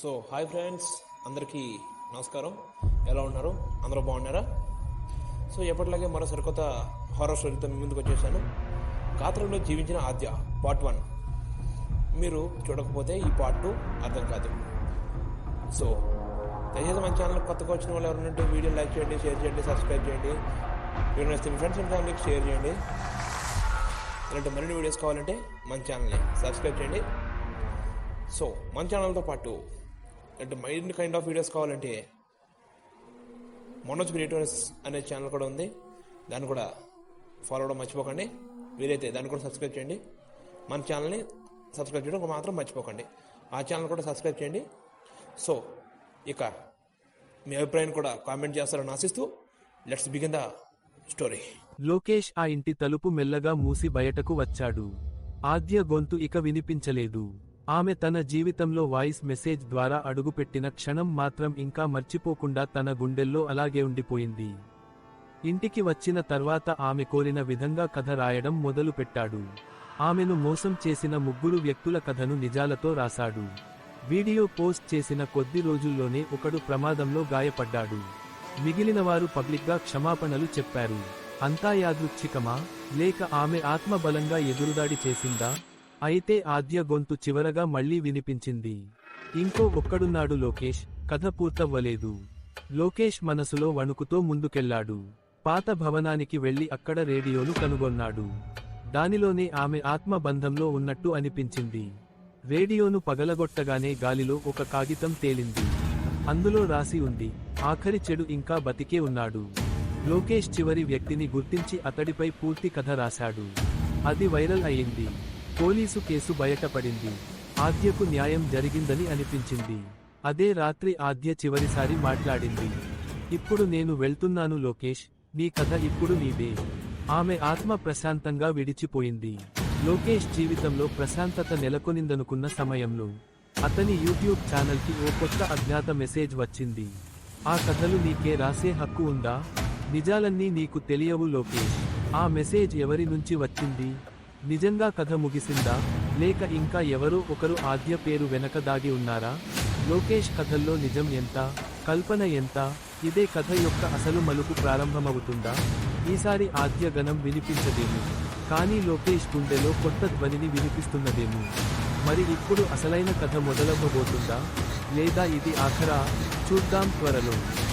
So hi friends అందరికీ నమస్కారం. ఎలా ఉన్నారు? అందరూ బాగున్నారా? సో ఎప్పటిలాగే మరో సరికొత్త హారర్ స్టోరీతో మీ ముందుకు వచ్చేసాను. గాత్రంలో జీవించిన ఆద్య పార్ట్ వన్ మీరు చూడకపోతే ఈ పార్ట్ టూ అర్థం కాదు. సో దయచేసి మన ఛానల్ కొత్తగా వచ్చిన వాళ్ళు ఎవరంటే వీడియో లైక్ చేయండి షేర్ చేయండి సబ్స్క్రైబ్ చేయండి. వీడియో నచ్చితే మీ ఫ్రెండ్స్ అండ్ ఫ్యామిలీకి షేర్ చేయండి. ఇలాంటి మరిన్ని వీడియోస్ కావాలంటే మన ఛానల్ని సబ్స్క్రైబ్ చేయండి. సో మన ఛానల్తో పాటు అంటే మైండ్ కైండ్ ఆఫ్ వీడియోస్ కావాలంటే మనోజ్ క్రియేటర్స్ అనే ఛానల్ కూడా ఉంది. దాన్ని కూడా ఫాలో అవడం మర్చిపోకండి. వీలైతే దాన్ని కూడా సబ్స్క్రైబ్ చేయండి. మన ఛానల్ని సబ్స్క్రైబ్ చేయడం మాత్రం మర్చిపోకండి. ఆ ఛానల్ కూడా సబ్స్క్రైబ్ చేయండి. సో ఇక మీ అభిప్రాయం కూడా కామెంట్ చేస్తారని ఆశిస్తూ let's begin the story Lokesh ఆ ఇంటి తలుపు మెల్లగా మూసి బయటకు వచ్చాడు. ఆద్య గొంతు ఇక వినిపించలేదు. ఆమె తన జీవితంలో వాయిస్ మెసేజ్ ద్వారా అడుగుపెట్టిన క్షణం మాత్రం ఇంకా మర్చిపోకుండా తన గుండెల్లో అలాగే ఉండిపోయింది. ఇంటికి వచ్చిన తర్వాత ఆమె కోరిన విధంగా కథ రాయడం మొదలుపెట్టాడు ఆమెను మోసం చేసిన ముగ్గురు వ్యక్తుల కథను నిజాలతో రాశాడు. వీడియో పోస్ట్ చేసిన కొద్ది రోజుల్లోనే ఒకడు ప్రమాదంలో గాయపడ్డాడు. మిగిలిన వారు పబ్లిక్గా క్షమాపణలు చెప్పారు. అంతా యాదృచ్ఛికమా? లేక ఆమె ఆత్మబలంగా ఎదురుదాడి చేసిందా? అయితే ఆద్య గొంతు చివరగా మళ్ళీ వినిపించింది. ఇంకో ఒక్కడున్నాడు లోకేష్ కథ పూర్తవ్వలేదు. లోకేష్ మనసులో వణుకుతో ముందుకెళ్ళాడు పాత భవనానికి వెళ్ళి అక్కడ రేడియోను కనుగొన్నాడు. దానిలోనే ఆమె ఆత్మబంధంలో ఉన్నట్టు అనిపించింది. రేడియోను పగలగొట్టగానే గాలిలో ఒక కాగితం తేలింది. అందులో రాసి ఉంది ఆఖరి చెడు ఇంకా బతికే ఉన్నాడు లోకేష్ చివరి వ్యక్తిని గుర్తించి అతడిపై పూర్తి కథ రాశాడు. అది వైరల్ అయింది పోలీసు కేసు బయటపడింది. ఆద్యకు న్యాయం జరిగిందని అనిపించింది. అదే రాత్రి ఆద్య చివరిసారి మాట్లాడింది. ఇప్పుడు నేను వెళ్తున్నాను లోకేష్ నీ కథ ఇప్పుడు నీదే. ఆమె ఆత్మ ప్రశాంతంగా విడిచిపోయింది. లోకేష్ జీవితంలో ప్రశాంతత నెలకొనిందనుకున్న సమయంలో అతని యూట్యూబ్ ఛానల్కి ఓ కొత్త అజ్ఞాత మెసేజ్ వచ్చింది. ఆ కథలు నీకే రాసే హక్కు ఉందా? నిజాలన్నీ నీకు తెలియవు లోకేష్. ఆ మెసేజ్ ఎవరి నుంచి వచ్చింది? నిజంగా కథ ముగిసిందా? లేక ఇంకా ఎవరో ఒకరు ఆద్య పేరు వెనక దాగి ఉన్నారా? లోకేష్ కథల్లో నిజం ఎంత? కల్పన ఎంత? ఇదే కథ యొక్క అసలు మలుపు ప్రారంభమవుతుందా? ఈసారి ఆద్య గణం వినిపించదేమో. కానీ లోకేష్ గుండెలో కొత్త ధ్వనిని వినిపిస్తున్నదేమో. మరి ఇప్పుడు అసలైన కథ మొదలవ్వబోతుందా? లేదా ఇది ఆఖరా? చూద్దాం త్వరలో.